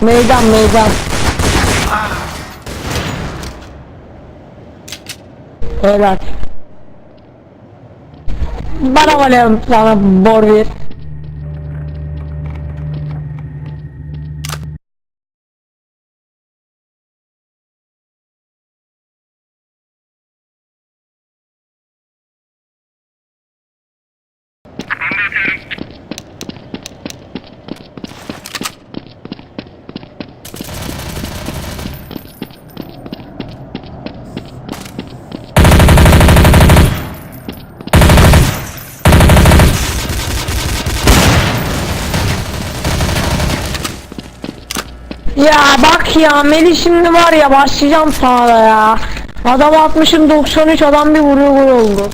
Meydan meydan. Helal. Bana böyle sana bor ver. Ya bak ya Melih şimdi var ya başlayacağım sahada ya. Adam 60'ın 93 adam bir vuruyor gol oldu.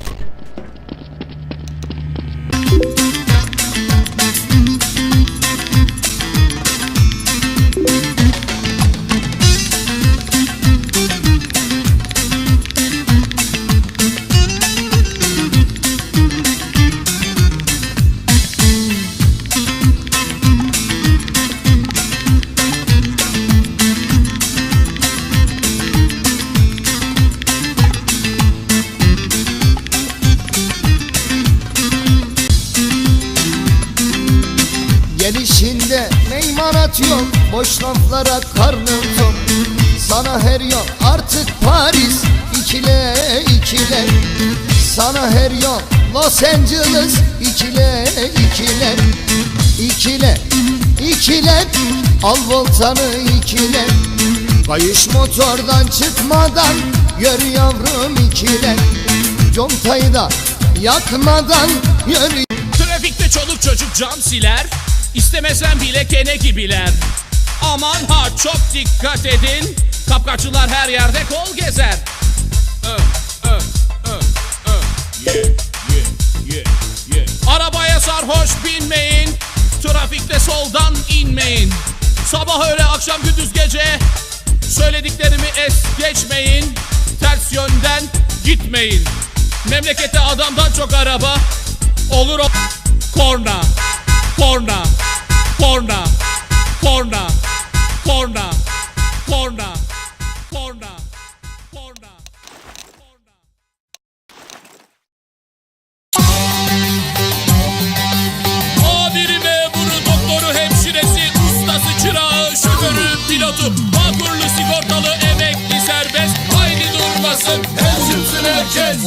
Gelişinde meymanat yok Boş laflara karnım tok. Sana her yol artık Paris. İkile ikile. Sana her yol Los Angeles. İkile ikile. İkile ikile. Al voltanı ikile. Kayış motordan çıkmadan Yürü yavrum ikile. Contayı da yakmadan Yürü Trafikte çoluk çocuk cam siler İstemesen bile kene gibiler. Aman ha çok dikkat edin. Kapkaççılar her yerde kol gezer. Ö, ö, ö. Arabaya sarhoş binmeyin. Trafikte soldan inmeyin. Sabah öğle akşam gündüz gece. Söylediklerimi es geçmeyin. Ters yönden gitmeyin. Memlekette adamdan çok araba Olur o. Korna Korna Porna, porna, porna, porna, porna, porna. Adiri memuru, doktoru, hemşiresi, ustası, çırağı, şoförü, pilotu, vakurlu, sigortalı, emekli, serbest. Haydi durmasın, hemşirsin herkes.